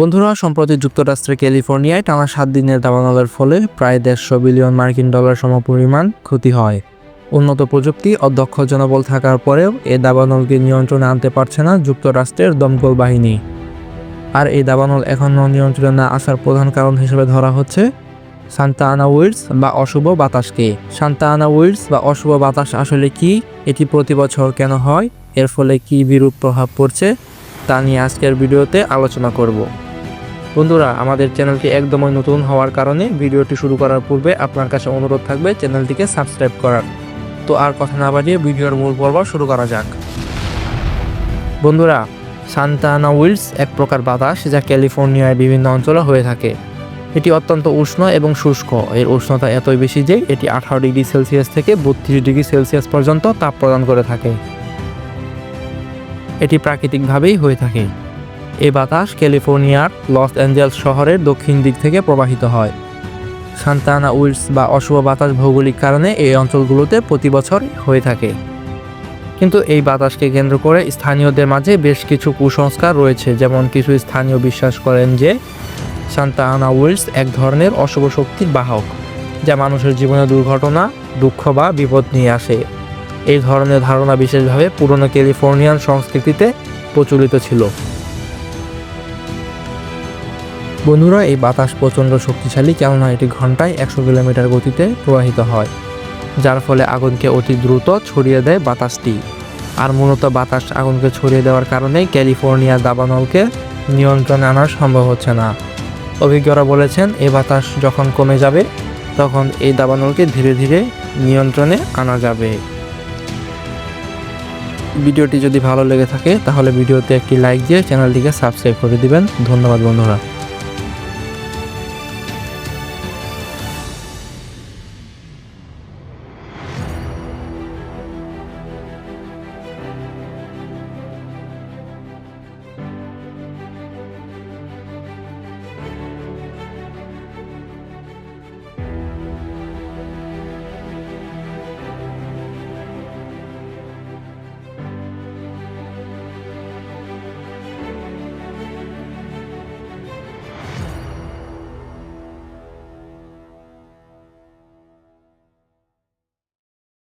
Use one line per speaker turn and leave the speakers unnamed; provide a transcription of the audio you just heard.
বন্ধুরা, সম্প্রতি যুক্তরাষ্ট্রের ক্যালিফোর্নিয়ায় টানা সাত দিনের দাবানলের ফলে প্রায় দেড়শো বিলিয়ন মার্কিন ডলার সমপরিমাণ ক্ষতি হয়। উন্নত প্রযুক্তি দক্ষ জনবল থাকার পরেও এ দাবানলকে নিয়ন্ত্রণে আনতে পারছে না যুক্তরাষ্ট্রের দমকল বাহিনী। আর এই দাবানল এখনও নিয়ন্ত্রণে না আসার প্রধান কারণ হিসেবে ধরা হচ্ছে সান্তা আনা উইডস বা অশুভ বাতাসকে। সান্তা আনা উইডস বা অশুভ বাতাস আসলে কি? এটি প্রতি বছর কেন হয়? এর ফলে কি বিরূপ প্রভাব পড়ছে? তা নিয়ে আজকের ভিডিওতে আলোচনা করব। বন্ধুরা, আমাদের চ্যানেলটি একদমই নতুন হওয়ার কারণে ভিডিওটি শুরু করার পূর্বে আপনার কাছে অনুরোধ থাকবে চ্যানেলটিকে সাবস্ক্রাইব করার। তো আর কথা না বাড়িয়ে ভিডিওর মূল পর্ব শুরু করা যাক। বন্ধুরা, সান্তানা উইলস এক প্রকার বাতাস যা ক্যালিফোর্নিয়ার বিভিন্ন অঞ্চলে হয়ে থাকে। এটি অত্যন্ত উষ্ণ এবং শুষ্ক। এর উষ্ণতা এতই বেশি যে এটি আঠারো ডিগ্রি সেলসিয়াস থেকে বত্রিশ ডিগ্রি সেলসিয়াস পর্যন্ত তাপ প্রদান করে থাকে। এটি প্রাকৃতিকভাবেই হয়ে থাকে। এই বাতাস ক্যালিফোর্নিয়ার লস অ্যাঞ্জেলস শহরের দক্ষিণ দিক থেকে প্রবাহিত হয়। সান্তানা উইলস বা অশুভ বাতাস ভৌগোলিক কারণে এই অঞ্চলগুলোতে প্রতি বছর হয়ে থাকে। কিন্তু এই বাতাসকে কেন্দ্র করে স্থানীয়দের মাঝে বেশ কিছু কুসংস্কার রয়েছে, যেমন কিছু স্থানীয় বিশ্বাস করেন যে সান্তা আনা উইলস এক ধরনের অশুভ শক্তির বাহক, যা মানুষের জীবনে দুর্ঘটনা, দুঃখ বা বিপদ নিয়ে আসে। এই ধরনের ধারণা বিশেষভাবে পুরনো ক্যালিফোর্নিয়ান সংস্কৃতিতে প্রচলিত ছিল। বন্ধুরা, এই বাতাস প্রচণ্ড শক্তিশালী, কেননা এটি ঘন্টায় একশো কিলোমিটার গতিতে প্রবাহিত হয়, যার ফলে আগুনকে অতি দ্রুত ছড়িয়ে দেয় বাতাসটি। আর মূলত বাতাস আগুনকে ছড়িয়ে দেওয়ার কারণে ক্যালিফোর্নিয়া দাবানলকে নিয়ন্ত্রণে আনা সম্ভব হচ্ছে না। অভিজ্ঞরা বলেছেন এই বাতাস যখন কমে যাবে, তখন এই দাবানলকে ধীরে ধীরে নিয়ন্ত্রণে আনা যাবে। ভিডিওটি যদি ভালো লেগে থাকে, তাহলে ভিডিওতে একটি লাইক দিয়ে চ্যানেলটিকে সাবস্ক্রাইব করে দিবেন। ধন্যবাদ বন্ধুরা।